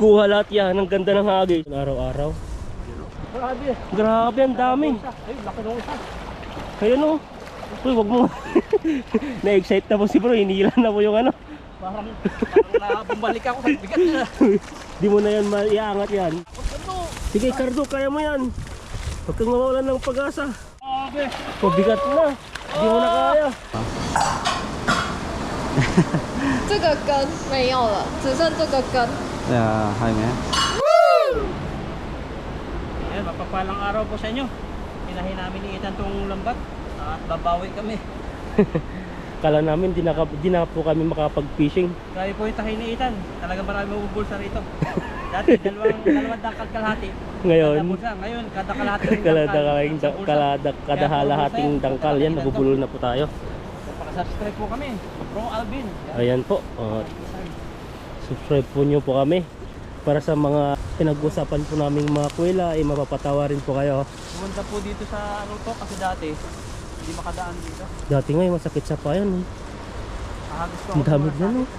Kuha lahat yan. Ang ganda ng hagis. Araw-araw. Grabe. Grabe, ang dami. Ay, laki nung isa. Ayun o. Uy, wag mo. Na-excite na po si bro. Hinila na po yung ano. Parang, parang nabumalik ako sa bigat niya. Di mo na yan maiangat yan. Ano? Sige, Cardo, kaya mo yan. Huwag kang mawalan ng pag-asa. Grabe. Mabigat na. Di mo na kaya. 这个根没有了，只剩这个根。 Yeah, hi man. Ayan, mapapalang araw po sa inyo. Hinahin namin ni Ethan tong lambat. At babawi kami. Kala namin di na, di na po kami makapag-fishing. Grabe po yung tahi ni Ethan. Talagang marami mabubulsa rito. Dati, dalawang, dalawang dangkal kalahati. Ngayon, Kada bulsa. Ngayon, kada kalahati kalada, dangkal, kalada, bulsa yan. dangkal yan. Nabubulol na po tayo. Pakasubscribe po kami. Bro Alvin. Yan. Ayan po. Uh, subscribe po nyo po kami. Para sa mga pinag-usapan po naming mga kuwela, ay mapapatawa rin po kayo. Pumunta po dito sa ano to kasi dati hindi makadaan dito. Dati nga, masakit sa payan. Eh. Ahagis ko Ang dami ako nakapagod.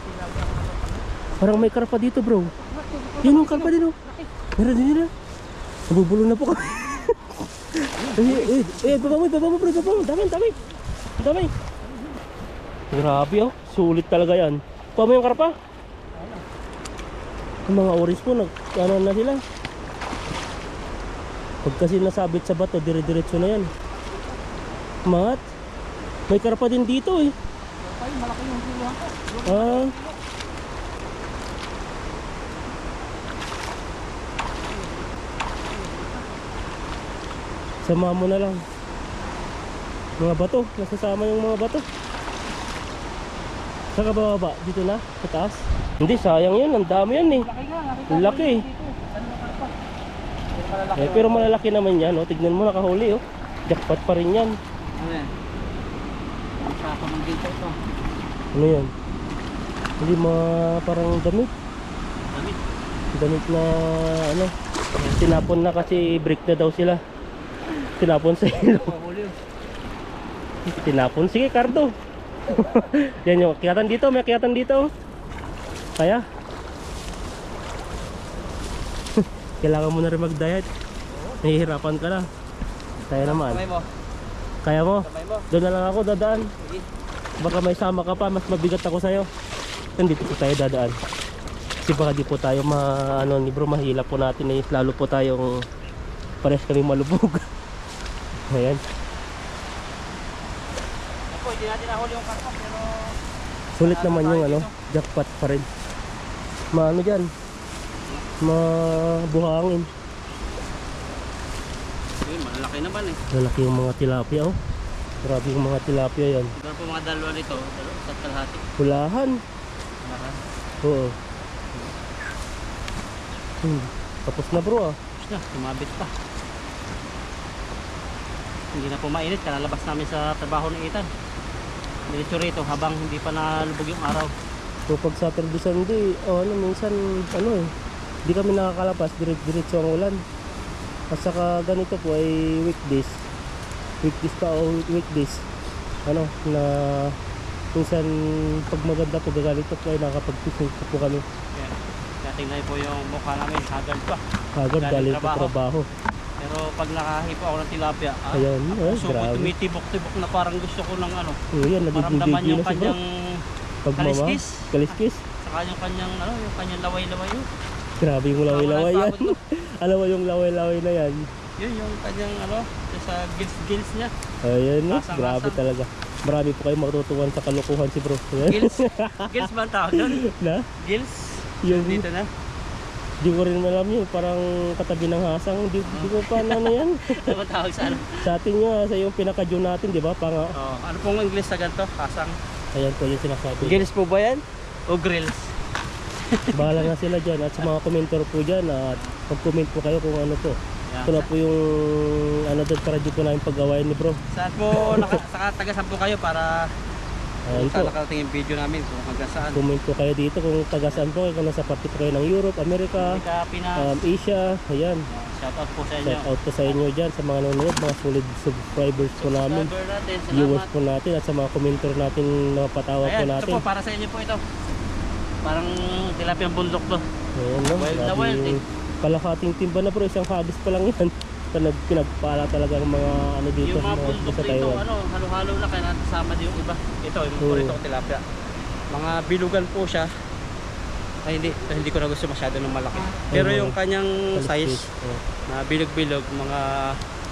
Parang may karpa dito bro. Yun yung karpa din oh. Meron din nila. Nabubulol na po kami. eh, eh, eh, baba mo, baba mo bro, baba mo. Dami, dami. Dami. Grabe oh. Sulit talaga yan. Kuha mo yung karpa. Yung mga oris po, nag, ano na sila. Pag kasi nasabit sa bato, dire-diretso na yan. Mat, may karpa din dito eh. Ay, malaki yung kiluhan ko. Ah. Sama mo na lang. Mga bato, nasasama yung mga bato. Saan ka bababa? Dito na? Sa taas? Hindi, sayang yan. Ang dami yan eh. Laki yun eh. Pero malalaki naman yan. Oh. Tignan mo, nakahuli. Oh. Jackpot pa rin yan. Ano yan? Ang saka ng dito ito. Ano yan? Hindi mga parang damit. Damit. Damit na ano. Tinapon na kasi break na daw sila. Tinapon sa yun. Tinapon. Sige, Cardo. Yan yung kiyatan dito. May kiyatan dito. Kaya? Kailangan mo na rin mag-diet. Nahihirapan ka na. Kaya naman. Kamay mo. Kaya mo? Kamay mo. Doon na lang ako dadaan. Sige. Baka may sama ka pa. Mas mabigat ako sa'yo. Nandito po tayo dadaan. Kasi baka di po tayo ma, ano, ni bro, mahila po natin eh. Lalo po tayong pares kami malubog. Ayan. Ako, hindi natin nahuli yung karpa pero Sulit naman yung ano, jackpot pa rin. Maano dyan? Mabuhangin. Ayun, malalaki naman eh. Lalaki yung mga tilapia oh. Grabe yung mga tilapia yan. Siguro po mga dalawa nito, isa't kalahati. Pulahan. Naka. Oo. Hmm. Tapos na bro ah. Tapos na, sumabit pa. Hindi na po mainit, kalalabas namin sa trabaho ni Ethan. Diretso rito habang hindi pa nalubog yung araw. So pag Saturday Sunday, oh, ano, minsan ano eh, di kami nakakalabas, diret diretso ang ulan. At saka ganito po ay weekdays. Weekdays pa o weekdays. Ano, na minsan pag maganda po gaganito po ay nakakapag-fishing po, po kami. Yan. Kaya tingnan po yung mukha namin, haggard pa. Agad Galing sa trabaho. trabaho. Pero pag nakahipo ako ng tilapia, ah, Ayan, ay, puso ko grabe. tumitibok-tibok na parang gusto ko ng ano, Oh, yan, maramdaman yung kanyang, Pagmama, kaliskis. kaliskis. saka yung kanyang, ano, yung kanyang laway-laway yun. Grabe yung laway-laway yan. Alam mo yung laway-laway na yan. Yun yung kanyang, ano, sa gills-gills niya. Ayan no, Lasang-lasang. grabe talaga. Marami po kayong matutuwan sa kalukuhan si bro. Gills? gills ba ang tawag doon? na? Gills? Yung, Dito na. di ko rin alam yun, parang katabi ng hasang. Di, di ko pa ano yan. Ano ba tawag sa ano? sa atin nga, sa yung pinaka-June natin, di ba? Panga, Oh, ano pong English sa ganito? Kasang. Ayan po yung sinasabi. Gills po ba yan? O grills? Bahala na sila dyan. At sa mga komentor po dyan, at mag-comment po kayo kung ano po. Ito na po yung ano doon para di po namin pag-awayan ni bro. Saan po, naka, saka tagasan po kayo para Ayan saan po. nakarating yung video namin kung hanggang saan. Comment po kayo dito kung taga saan po kayo, kung nasa parte po kayo ng Europe, America, Amerika, Pinas. um, Asia, ayan. Shout out po sa inyo. Shout out po sa inyo dyan, sa mga nanonood, mga solid subscribers po namin, Subscriber natin, viewers salamat. po natin, at sa mga commenter natin na patawa po Ayan, ito natin. po, para sa inyo po ito. Parang tilapia bundok to. Ayan no. Wild na wild, yung Kalakating timba na bro, isang hagis pa lang yan. Pinag, pinagpala talaga ng mga ano dito, yung mga bundok sa dito, Taiwan. ano, halo-halo na kaya nasama din yung iba. Ito, yung Oo. purito tilapia. Mga bilugan po siya. Ay hindi, hindi ko na gusto masyado ng malaki. Pero Oo. yung kanyang size na bilog-bilog, mga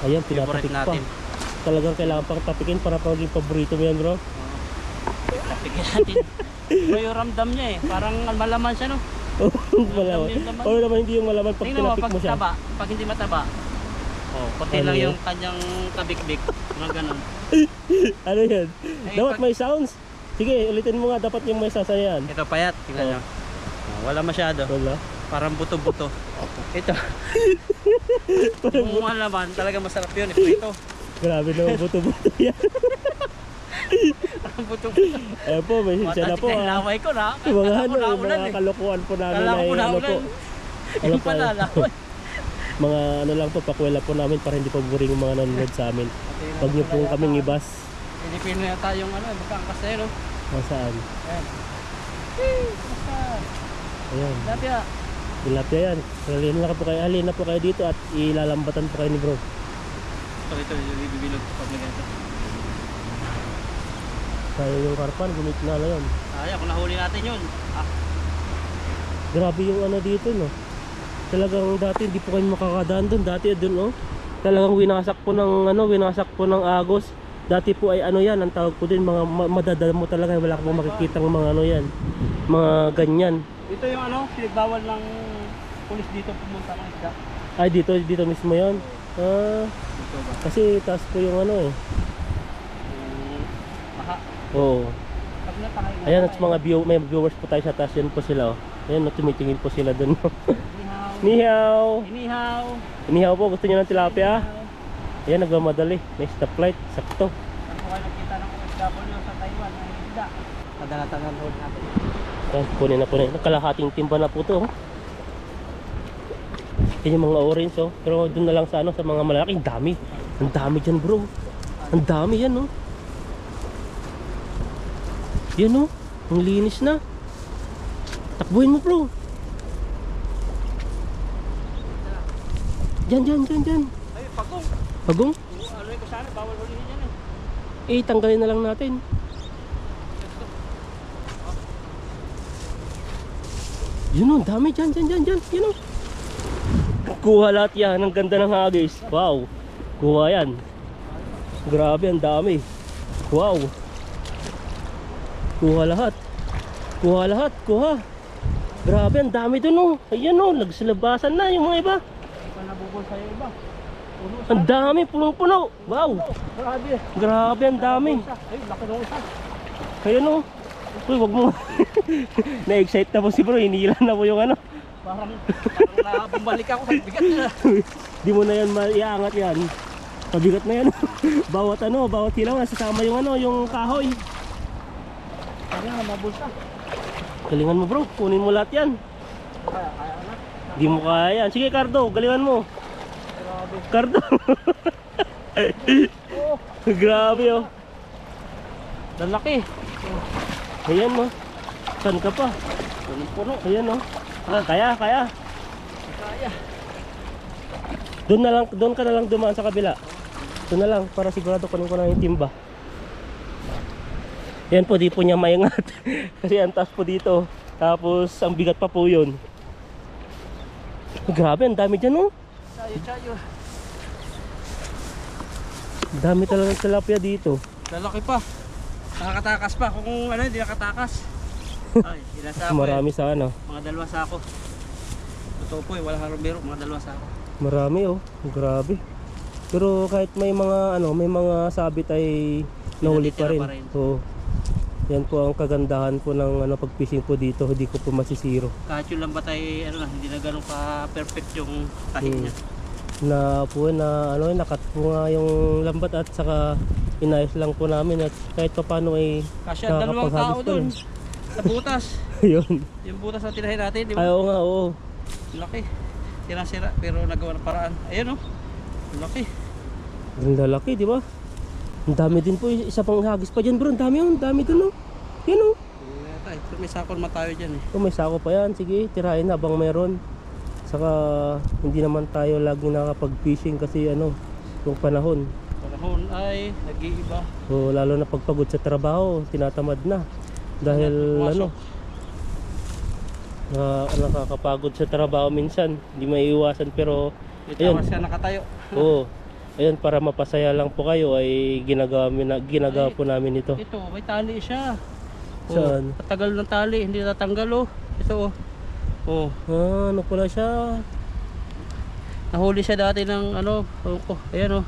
Ayan, favorite pa. natin. Talagang kailangan pang tapikin para maging paborito mo yan bro. Tapigyan natin. Pero yung ramdam niya eh, parang malaman siya no. malaman. yung laman. O naman hindi yung malaman pag Tingnan mo, tinapik pag mo siya. taba, pag hindi mataba, oh, konti Ano lang yun? yung kanyang kabik-bik. Mga ganun. Ano yan? Eh, dapat pag- may sounds. Sige, ulitin mo nga dapat yung may sasayan. Ito payat, tingnan Oh. nyo. Oh, wala masyado. Wala. Parang buto-buto. Ito. yung mga laman, talaga masarap yun. Ito, ito. Grabe naman buto-buto yan. Parang buto-buto. Eh po, may siya na po. Matatid ah. laway ko na. Yung mga Kala ano, yung naulan mga eh. kalokohan po namin Kala ko ay ano naulan. po. Ano Yung pa, pala, laway. Mga ano lang po, pakwela po namin para hindi pa boring yung mga nanonood sa amin. Huwag niyo po kaming ibas. Pilipino yata yung ano, magkangkas na yun. oh. Nasaan? Ayan. Ayan. Lapya. Tilapia yan. Halina na po kayo, halina po kayo dito at ilalambatan po kayo ni bro. Ito, ito, yung bibilog pag ganito. Kaya yung karpan, gumit na na yun. Ayaw, kung nahuli natin yun. Ah, Grabe yung ano dito no. Talagang dati hindi po kayo makakadaan doon. Dati doon no. Talagang winasak po ng ano, winasak po ng agos. Dati po ay ano yan, ang tawag po din mga ma- madadamo talaga. Wala ka pong makikita ng mga ano yan. Mga ganyan. Ito yung ano, pinagbawal ng pulis dito pumunta ng isda. Ay dito, dito mismo yon. Ah, kasi taas po yung ano eh. Yung maha. Oo. Ayan at mga view, may viewers po tayo sa taas. Yan po sila oh. Ayan, tumitingin po sila doon. Nihaw! Inihaw. Nihaw po, gusto niyo ng tilapia? Ayan, nagmamadali. May stoplight, sakto. Saan po kayo nagkita ng OFW sa Taiwan ng isda? Kadalatan ng road natin. Ayan, kunin na kunin. Kalahating timba na po to. oh. Yan yung mga orange oh. Pero doon na lang sa ano, sa mga malalaking dami. Ang dami dyan bro. Ang dami yan oh. Yan oh. Ang linis na. Takbuhin mo bro. Dyan, dyan, dyan, dyan. Ay, pagong. Pagong. Ano yung kasana, bawal hulihin yan eh. Eh, tanggalin na lang natin. Yun o, dami dyan, dyan, dyan, dyan. Yun o. Kuha lahat yan. Ang ganda ng hagis. Wow. Kuha yan. Grabe, ang dami. Wow. Kuha lahat. Kuha lahat. Kuha. Grabe, ang dami dun o. Ayan o, nagsilabasan na yung mga iba. Nabubol sa'yo iba. Puno Ang dami, punong-puno. Wow. Grabe. Grabe, ang dami. Ay, laki ng isa. Kaya no. Uy, wag mo. Na-excite na po si bro. Hinila na po yung ano. Parang, parang nabumalik ako sa bigat na. Di mo na yan maiangat yan. Pabigat na yan. bawat ano, bawat hilaw nasasama yung ano, yung kahoy. Kaya nga, mabulsa. Galingan mo bro, kunin mo lahat yan. Kaya, kaya na. Di mo kaya yan. Sige Cardo, galingan mo. Cardo. Oh, Grabe oh. lalaki. Ayan no. Saan ka pa? Punong-puno. Ayan no. Ah, kaya, kaya. Kaya. Doon na lang, doon ka na lang dumaan sa kabila. Doon na lang para sigurado kunin ko na yung timba. Yan po, di po niya maingat. Kasi ang taas po dito. Tapos ang bigat pa po yun. Grabe, ang dami dyan oh. Ang Dami talagang tilapia dito. Lalaki pa. Nakakatakas pa. Kung ano, hindi nakatakas. Ay, ilan sa ako Marami sa ano. eh. Mga dalawa sa ako. Totoo po eh, wala kang biro. Mga dalawa sa ako. Marami oh. Grabe. Pero kahit may mga ano, may mga sabit ay nahuli pa rin. Pa rin. Oo. Yan po ang kagandahan po ng ano pag-fishing po dito, hindi ko po masisiro. Kahit yung lambat ay ano na, hindi na ganun ka perfect yung tahi Hmm. niya. Na po na ano nakat po nga yung lambat at saka inayos lang po namin at kahit pa paano ay Kasi ang dalawang tao doon. Sa butas. yun Yung butas na tinahin natin, di ay ba? oo nga oo Laki. Tira-sira pero nagawa ng paraan. Ayun oh. Laki. ang lalaki di ba ang dami din po isa pang hagis pa dyan bro ang dami oh ang dami dun oh yan oh Ito, ito may sako naman tayo dyan eh. Kung may sako pa yan, sige, tirahin habang meron. Saka hindi naman tayo lagi nakakapag-fishing kasi ano, yung panahon. Panahon ay nag-iiba. O lalo na pagpagod sa trabaho, tinatamad na. Dahil ano, na, nakakapagod sa trabaho minsan, hindi maiiwasan pero Ayun. ka nakatayo. oo. Ayun, para mapasaya lang po kayo ay ginagawa, ginagawa po namin ito. Ito, may tali siya. Saan? Oh, katagal ng tali, hindi natanggal oh. Ito oh. Oh, Ah, ano pala siya? nahuli siya dati ng ano, oh, oh ayan oh.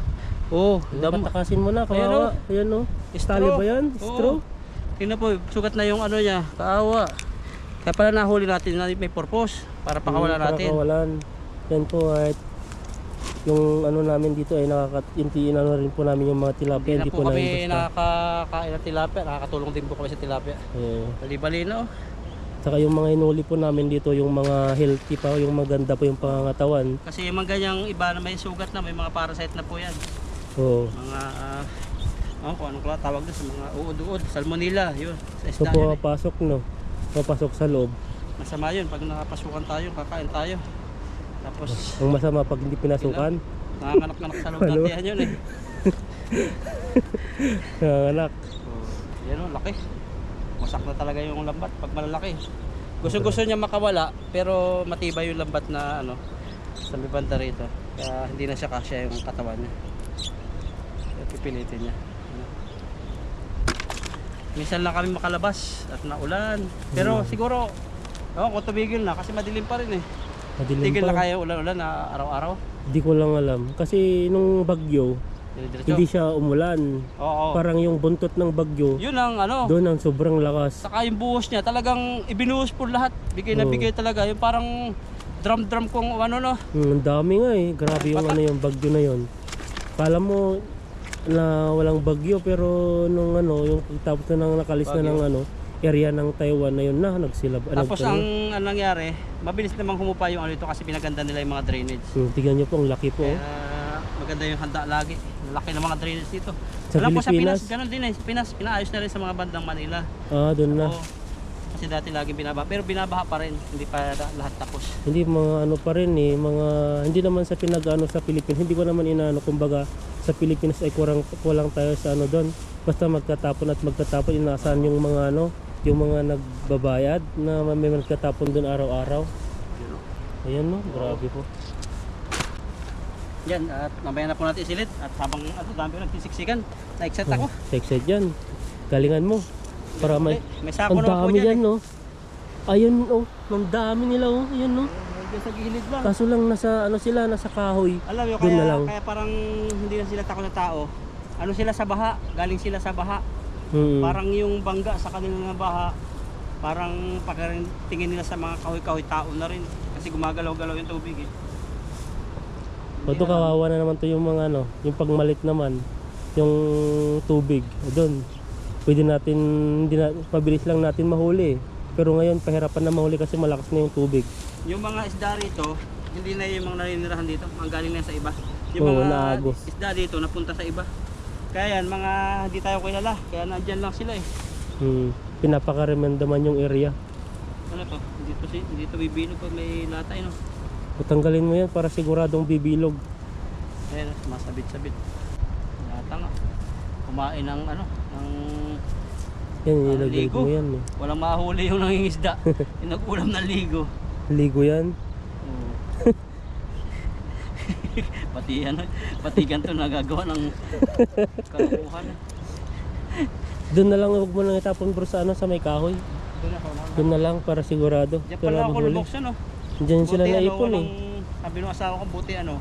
Oh, dam. Patakasin mo na, Ayan, kawawa. Ayan o. Tali ba yan? Straw? Tingnan po, sugat na yung ano niya, kaawa. Kaya pala nahuli natin na may purpose para pakawalan Hmm, para natin. kawalan. Yan po at yung ano namin dito ay nakakat-intiin ano rin po namin yung mga tilapia. Hindi Hindi po po kami nakakakain ng tilapia, nakakatulong din po kami sa tilapia. Oo. Bali-bali na oh. Saka yung mga inuli po namin dito, yung mga healthy pa, yung maganda po yung pangangatawan. Kasi yung mga ganyang iba na may sugat na, may mga parasite na po yan. Oo. Mga, uh, oh, kung anong kala tawag doon sa mga uod-uod, salmonella, yun. Sa So yun eh. pumapasok no. Papasok sa loob. Masama yun, pag nakapasukan tayo, kakain tayo. Tapos, Ang masama pag hindi pinasukan. nanganganak-nganak sa loob Ano? natin yan yun eh. Ah, anak. Oh, yan o, laki. Wasak na talaga yung lambat pag malalaki. Gusto gusto niya makawala pero matibay yung lambat na ano sa may banda rito. Kaya hindi na siya kasya yung katawan niya. Kaya pipilitin niya. Ano. Minsan lang kami makalabas at naulan. Pero Hmm. siguro, oh, kung tumigil na kasi madilim pa rin eh. Madilim Tigil na pa. kaya ulan-ulan na araw-araw. Hindi ko lang alam. Kasi nung bagyo, Diretso. hindi siya umulan. Oo. Parang yung buntot ng bagyo, Yun ang ano. doon ang sobrang lakas. Saka yung buhos niya, talagang ibinuhos po lahat. Bigay na Oo. bigay talaga. Yung parang drum-drum kung ano no. Hmm, ang dami nga eh. Grabe yung Bata. ano yung bagyo na yon. Kala mo na walang bagyo pero nung ano, yung tapos na nang nakalis na Bagyo. ng ano, area ng Taiwan na yun na nagsilab. ano, Tapos ano, ang anong nangyari, mabilis namang humupa yung ano ito kasi pinaganda nila yung mga drainage. Hmm, tignan nyo po, ang laki po. Kaya maganda yung handa lagi. Laki ng mga drainage dito. Sa Alam ko sa Pinas, Pilipinas? ganun din eh. Sa Pinas, pinaayos na rin sa mga bandang Manila. Ah, doon na. Oo. Kasi dati lagi binabaha. Pero binabaha pa rin. Hindi pa lahat tapos. Hindi mga ano pa rin eh, mga hindi naman sa pinag-ano sa Pilipinas. Hindi ko naman inaano kumbaga sa Pilipinas ay kurang kulang tayo sa ano doon. Basta magtatapon at magtatapon inaasahan yung mga ano, yung mga nagbabayad na may nagtatapon doon araw-araw. Oh. Ayan no, grabe po. Yan, at mamaya na po natin isilit. At habang ano, dami ko nagtisiksikan, na-excite ako. Excited yan. Galingan mo. Para may May sako ang naman po dami dyan. yan no. Ayun oh, ang dami nila oh. Ayan no. eh. Diyan sa gilid lang. Kaso lang nasa ano sila nasa kahoy. Alam mo, Doon kaya, na lang. kaya parang hindi na sila takot na tao. Ano sila sa baha, galing sila sa baha. Mm. Parang yung bangga sa kanila na baha, parang pag tingin nila sa mga kahoy-kahoy tao na rin. Kasi gumagalaw-galaw yung tubig eh. O to kawawa na naman to yung mga ano, yung pagmalit naman, yung tubig. Doon, pwede natin, hindi na, mabilis lang natin mahuli. Pero ngayon, pahirapan na mahuli kasi malakas na yung tubig. Yung mga isda rito, hindi na yung mga naninirahan dito, mga galing na yan sa iba. Yung Oo, mga naagos. isda dito napunta sa iba. Kaya yan, mga hindi tayo kilala, kaya nandyan lang sila eh. Hmm, pinapaka-remenda man yung area. Ano to? Dito si dito bibilog pag may latay no. Patanggalin mo yan para siguradong bibilog. Ayan, masabit-sabit. Lata nga. Kumain ng ano, ng Yan, ilagay ligo. mo yan. Eh. walang mahuli yung nangingisda. yung nag-ulam ng ligo. Ligo yan. Oo. pati ano, pati ganito nagagawa ng kalukuhan. Doon na lang, huwag mo nang itapon bro sa ano, sa may kahoy. Doon na. Doon na lang para sigurado. Diyan pala ako mahuli. lulokso no. Diyan sila Buti, ano, naipon eh. walang- Sabi ng asawa ko buti ano,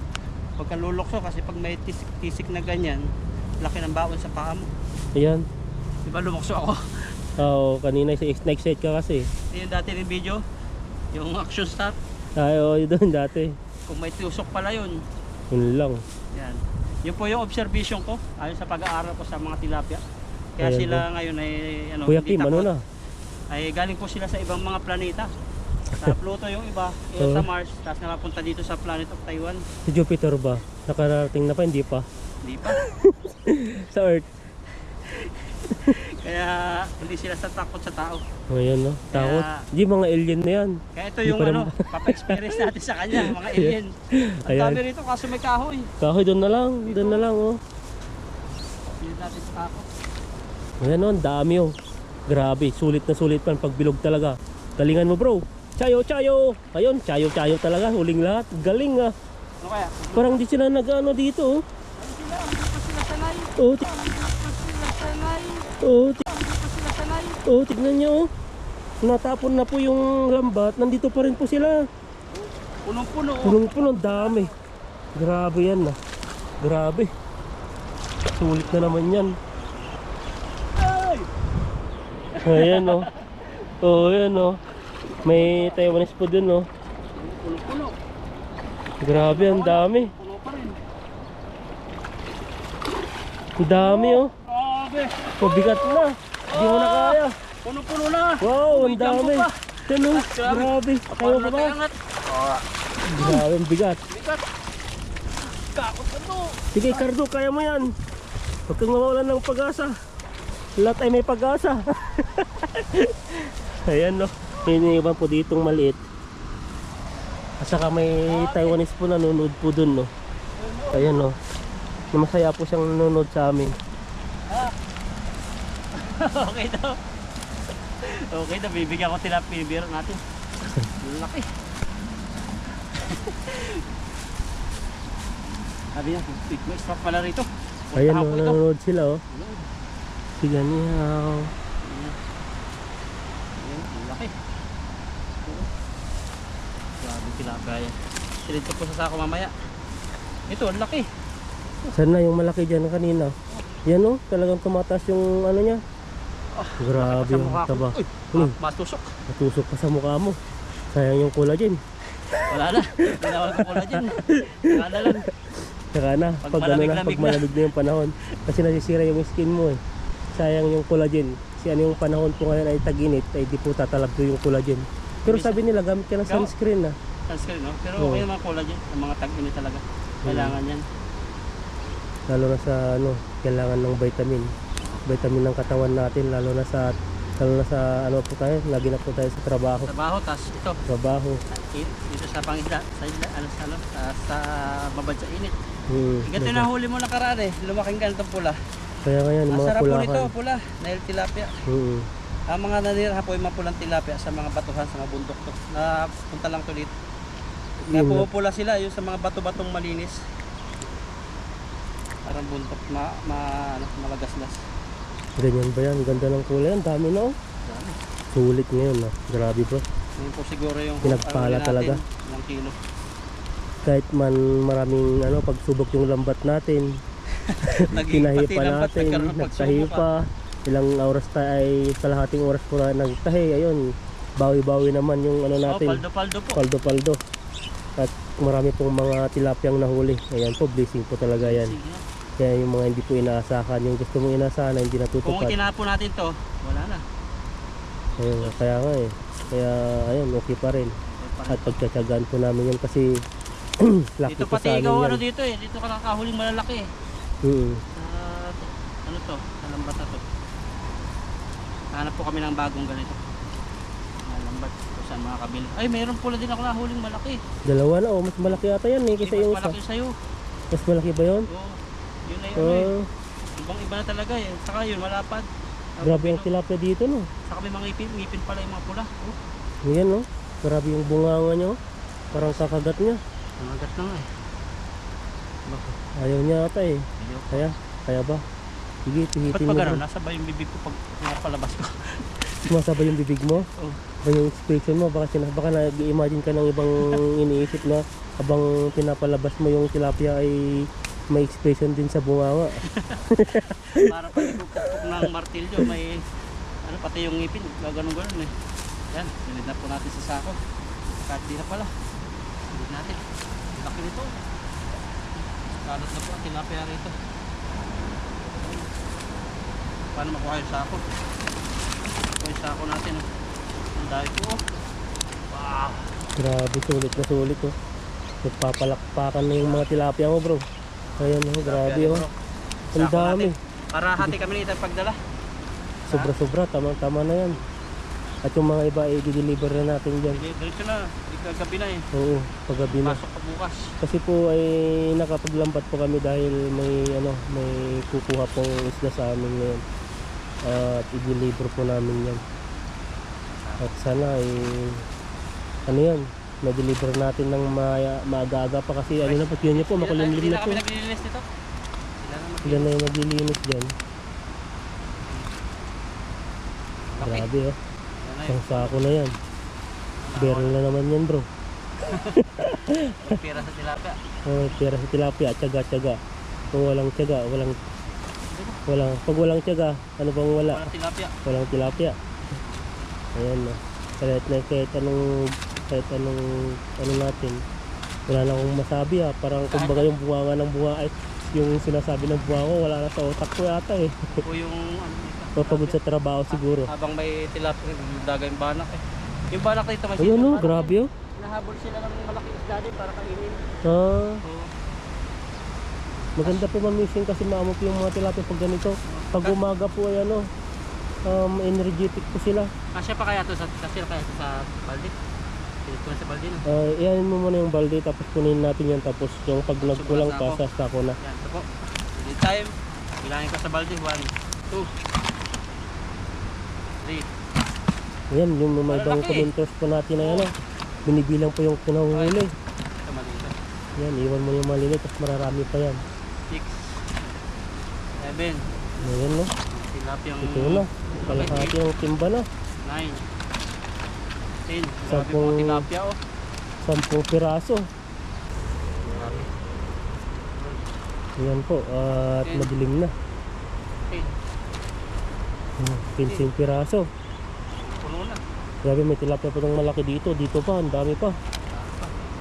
pagka lulokso kasi pag may tisik, tisik na ganyan, laki ng baon sa paa mo. Ayan. Di ba lumokso ako? Oo, kanina na-excite ka kasi. Yung dati ng video, yung action star, Ay, oo, yun doon dati. kung may tusok pala yun. Yun lang. Yan. Yun po yung observation ko ayon sa pag-aaral ko sa mga tilapia. Kaya Ayan sila ngayon ay ano, Kuya Kim, ano na? Ay galing po sila sa ibang mga planeta. Sa Pluto yung iba, yung Oo. sa Mars, tapos napunta dito sa planet of Taiwan. Si Jupiter ba? Nakarating na pa, hindi pa. Hindi pa. Sa Earth. Kaya hindi sila sa takot sa tao. Ayan no, takot. Kaya- Hindi mga alien na yan. Kaya ito Hindi yung pa ano, papa-experience natin sa kanya, mga alien. Ang Ayan. dami rito kaso may kahoy. Kahoy doon na lang, doon na lang oh. Hindi natin sa takot. Ayan oh, ang dami oh. Grabe, sulit na sulit pa ang pagbilog talaga. Galingan mo bro. Chayo, chayo. Ayun, chayo, chayo talaga. Huling lahat. Galing ah. Ano kaya? Parang di sila nag-ano dito oh. Oh, ti- oh, ti- oh, tignan nyo oh. Natapon na po yung lambat. Nandito pa rin po sila. Punong-puno. oh. Punong-puno, dami. Grabe yan ah. Grabe. Sulit na naman yan. Ay! Ayan oh. Oh, ayan oh. May Taiwanese po dun oh. Punong-puno. Grabe, ang dami. Puno pa rin. Ang dami oh. Grabe. Mabigat na. Hindi mo na kaya. Punong-puno na. Wow, ang dami. Yan oh. Grabe. Kaya pa ba? Grabe, ang bigat. Bigat. Kakot ka to. Sige, Cardo, kaya mo yan. Huwag kang mawalan ng pag-asa. Lahat ay may pag-asa. Ayan no. May iniiwan po ditong maliit. At saka may Taiwanese po nanonood po dun no. Ayan no. Na Masaya po siyang nanonood sa amin. okay daw. Okay daw, bibigyan ko tila pinibiro natin. Laki. Sabi niya, may stock pala rito. Ayan no, nanonood sila oh. Sige niyaw. Ayan, ang laki. Grabe tilapia. Silid ko po sa sako mamaya. Ito, ang laki. Saan na yung malaki dyan kanina? Yan oh, talagang tumataas yung ano niya. Grabe Sa yung taba. Uy, Hmm. ma- matusok. Natusok pa sa mukha mo. Sayang yung collagen. Wala na. Ko pula dyan. Wala na lang. Saka na, Pag pag, ano na, malamig-lamig pag na. malamig na yung panahon. Kasi nasisira yung skin mo eh. Sayang yung collagen. Kasi ano yung panahon po ngayon ay tag-init, ay di po tatalab doon yung collagen. Pero sabi nila, gamit ka ng sunscreen na. Sunscreen, no? Pero Oo. okay naman collagen. Ang mga tag-init talaga. Kailangan yan. Lalo na sa ano, kailangan ng vitamin. Vitamin ng katawan natin, lalo na sa lalo na sa ano po tayo, lagi na po tayo sa trabaho. Trabaho, tas ito. Trabaho. Dito sa pangisda. Sa isda, ano, sa, ano, sa, sa babad sa init. Hmm, Ganito na huli mo nakaraan eh. Lumaking ganitong pula. Kaya ngayon, yung mga Masarap po nito, pulakan. pula. Nail tilapia. Hmm. Ang mga nanirahan po yung mga pulang tilapia sa mga batuhan, sa mga bundok to. Na punta lang to dito. Na. pumupula sila yung sa mga bato-batong malinis. Parang buntok ma, ma ano, malagaslas. Ganyan ba yan? Ganda ng kulay. Ang dami na oh. Dami. Sulit ngayon ah. Grabe bro. Yun po siguro yung Pinagpala ano natin, talaga. Ilang kilo. kahit man maraming ano pagsubok yung lambat natin Naging tinahi pati pa lambat, natin nagkaroon ng nagtahi pagsubok, pa ilang oras tayo ay kalahating oras po na nagtahi ayun bawi-bawi naman yung ano ah. Oh, natin paldo-paldo po. paldo-paldo marami pong mga tilapyang nahuli ayan po blessing po talaga yan kaya yung mga hindi po inaasahan yung gusto mong inaasahan na hindi Kung natutupad itinapo natin to, wala na. ayun, kaya nga eh kaya ayun okay pa rin at pagtsatsagaan po namin yun kasi lucky Dito po pati sa ikaw ano yan dito eh. Dito ka nakahuling malalaki eh. Mm. Sa ano to? Sa lambat na to. Hanap po kami ng bagong ganito. Na kung saan makakabili. Ay, meron pula din ako nahuling malaki. Dalawa na oh, mas malaki ata yan eh Iba yung isa. malaki sa'yo. Mas malaki ba yun? Oo. Yun na yun eh. Oh, Ibang iba na talaga eh. Saka yun, malapad. grabe ang tilapia dito no. Saka may mga ipin, ngipin pala yung mga pula. Oh, Yan no. Grabe yung bunganga niya. oh. Parang kakagat niya. nangagat na nga eh. Bako. Ayaw niya ata eh. Ayaw. Kaya, kaya ba? Sige, Ba't pihitin mo. gano'n? bro. Nasa ba yung bibig ko pag napalabas ko? Sumasabay yung bibig mo. Oh. Ba yung expression mo? Baka, sina- baka nag-imagine ka ng ibang iniisip na habang pinapalabas mo yung tilapia ay may expression din sa bunganga. Para pag ipupukpok ng martilyo, may ano pati yung ngipin, gaganon ganon eh. Yan, sinid na po natin sa sako. Kahit di na pala. Sinid natin. Laki nito. Kalat na po ang tilapia rito. Paano makuha yung sako? Ito yung sako natin. Oh. Ang dahil. Wow! Grabe, sulit na sulit oh. Nagpapalakpakan na yung mga tilapia mo bro. Ayan oh, grabe oh. Ang dami. Para hati kami nito pagdala. sobra-sobra, tamang-tama na yan. At yung mga iba, i-deliver na natin dyan. Diretso na. Hindi ka gabi na eh. Oo, paggabi na. Pasok ka bukas. Kasi po ay nakapaglambat po kami dahil may ano, may kukuha pong isda sa amin ngayon. At i-deliver po namin yan. At sana ay ano yan, ma-deliver natin ng ma- maaga-aga pa kasi ano na po, yun po, makulimlim na na po. kami naglilinis nito. Sila na Sila na yung naglilinis dyan. Laki. Grabe oh, na isang sako na yan. Barrel na naman yan bro. May pera sa tilapia. Oh, pera sa tilapia, tiyaga-tiyaga. Kung walang tiyaga, walang walang pag walang tiyaga, ano bang wala? Walang tilapia. Walang tilapia. Ayan na. Kahit na kahit anong kahit anong ano natin. Wala na akong masabi ha. Parang kumbaga yung bunganga ng bunga ay yung sinasabi ng bunga ko wala na sa utak ko yata eh. O yung ano dito. Mapagod sa trabaho siguro. Habang may tilapia, daga yung banak eh. Yung banak dito may Ayun no, banak grabe oh. Nahabol sila ng malaking isda din para kainin. Ah, Oo. maganda po mamising kasi maamok yung mga tilapia pag ganito. Pag umaga po ay ano, um, energetic po sila. Kasya pa kaya to sa kasya kaya to sa balde? Pilit sa balde no. Uh, iyanin mo muna yung balde tapos kunin natin yan tapos yung pag nagkulang pa sa sako na. Yan, ito po. Lead time. Bilangin ko sa balde. 1, 2, 3. Ayan, yung mga ibang commenters po natin na yan, oh. binibilang po yung pinahuli. Yan, iwan mo yung maliliit tapos mararami pa yan. 6, 7, Ayan, no? Tilapiyang Ito na. Kalahati ng timba na. 9, 10. Grabe mga tilapia oh. Sampung piraso. Grabe. Ayan po, at Ten. madilim na. 10. Hmm, 15 piraso. Puno na. Grabe, may tilapia pa ng malaki dito. Dito pa, ang dami pa.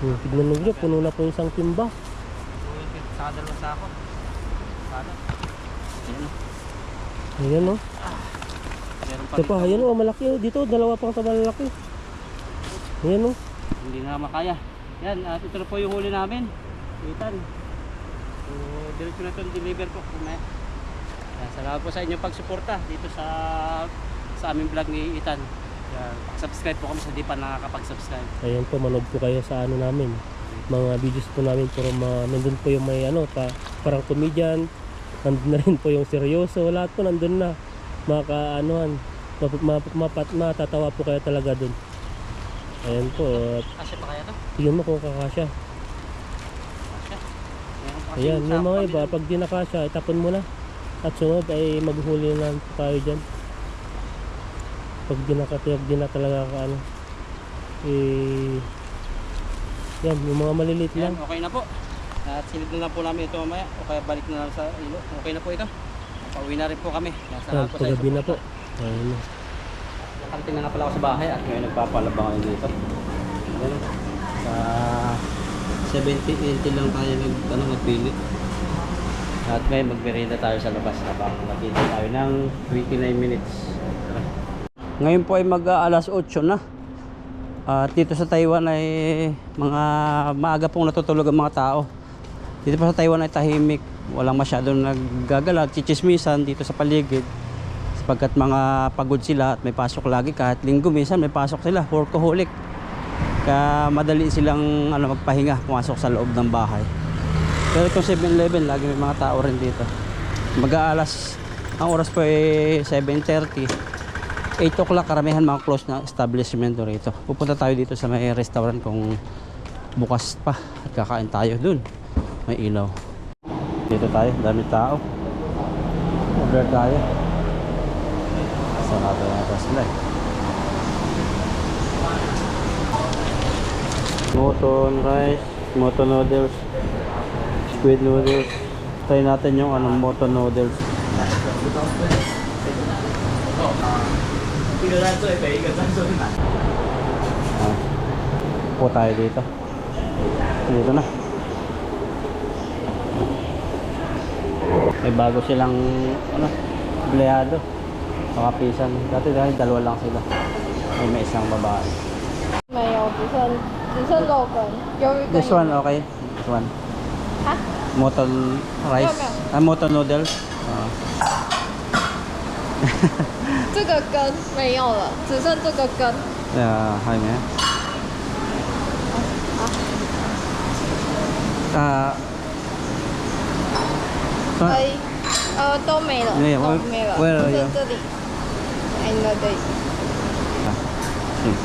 Hmm, tignan nyo, puno na po yung isang timba. Puno yung sa dalawang sako. Sana. Ayan. Ayan, no? Meron pa Ito pa, ayan, oh, malaki. oh. Dito, dalawa pang tamalaki. Ayan, no? Hindi na makaya. Yan, at ito na po yung huli namin. Itan. So, diretso na itong deliver po. Kumaya. Yan, salamat po sa inyong pagsuporta dito sa sa aming vlog ni Itan. Yan, subscribe po kami sa di pa nakakapag-subscribe. Ayan po, manood po kayo sa ano namin. Mga videos po namin, puro mga, nandun po yung may ano, pa, parang comedian. Nandun na rin po yung seryoso. Lahat po nandun na. Maka, anuhan, map, map, mapat, matatawa po kayo talaga dun. Ayan po, Kasya pa kaya to? tingnan mo kung kakasya. Ayan, yung mga iba, pag di nakasya, itapon mo na. At sunod ay maghuli na tayo dyan. Pag di nakatiyag, di na talaga ka ano. Eh, yan, yung mga maliliit Yan, lang. okay na po. At silid na lang po namin ito mamaya o kaya balik na lang sa ilo. Okay na po ito. Pauwi na rin po kami. Yan, Yan, salamat po sa paggabi na po. Ayun na. Nakarating na pala ako sa bahay at ngayon nagpapalabang ako dito. Sa 70-80 lang tayo nag, ano, magpili. At ngayon magmerenda tayo sa labas habang nakita tayo ng 29 minutes. Ngayon po ay mag ah, alas 8 na. At dito sa Taiwan ay mga maaga pong natutulog ang mga tao. Dito pa sa Taiwan ay tahimik. Walang masyadong naggagalag, chichismisan dito sa paligid. Sapagkat mga pagod sila at may pasok lagi. Kahit linggo minsan may pasok sila. Workaholic. Kaya madali silang ano, magpahinga pumasok sa loob ng bahay. Pero itong 7-Eleven lagi may mga tao rin dito. Mag-aalas ang oras po ay 7.30 8 o'clock karamihan mga close na establishment rito. Pupunta tayo dito sa may restaurant kung bukas pa at kakain tayo dun may ilaw dito tayo dami tao order tayo Sarado yata sila eh. Moton rice, moto noodles, squid noodles. Try natin yung ano, moto noodles. Ah, po tayo dito. Dito na. May bago silang ano, empleyado. Mga pisan. Dati dahil dalawa lang sila. Ay may isang babae. 没有，只剩只剩肉羹，鱿鱼羹。 This one okay? This one. 啊， Moton rice. Okay. Ah, moton noodles. Ah. 这个根没有了，只剩这个根。 Yeah, hi man. Ah. Uh, 哎，呃，都没了，没有都没了， where are 就 you？这里。And the day，嗯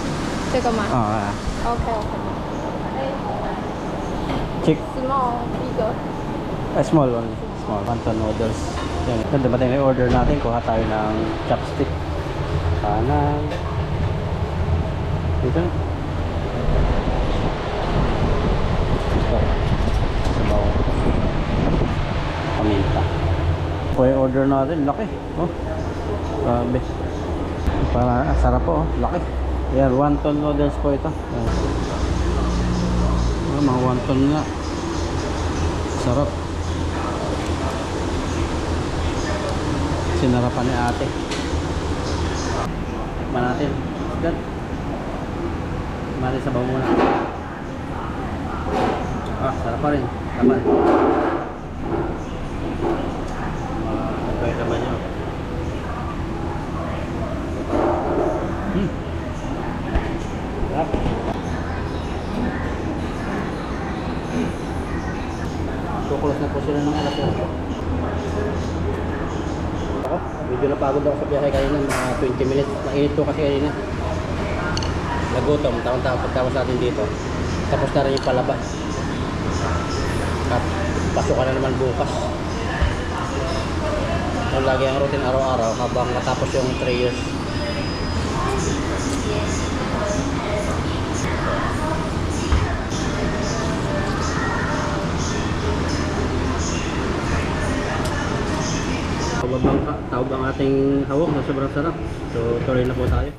这个吗 ah, ？OK OK。哎 check ，small 一个。 a small one. Small wonton noodles. Yan. Ito dumating na yung order natin. Kuha tayo ng chopstick. Kanan. Dito. Ito. Po yung order natin. Laki. Oh. Grabe. Para sarap po. Oh. Laki. Yan. Wonton noodles po ito. Yan. Ah, mga wonton na. Sarap. Sinarapan ni ate. Tikman natin. Gan. Tikman natin sa muna. Ah, sarap pa rin. Laman. Ah, ito yung laman nyo. Hmm. Sarap. Kukulas na po sila ng alas 8. Ako, medyo napagod ako sa biyahe kanina, mga 20 minutes. Mainit po kasi kanina. Nagutom, tawang-tawang pagkawas natin dito. Tapos na rin yung palabas. At pasok ka na naman bukas. Yung lagi ang routine araw-araw habang matapos yung 3 years. Tawag ang, tawag ang ating hawak na sobrang sarap. So, tuloy na po tayo.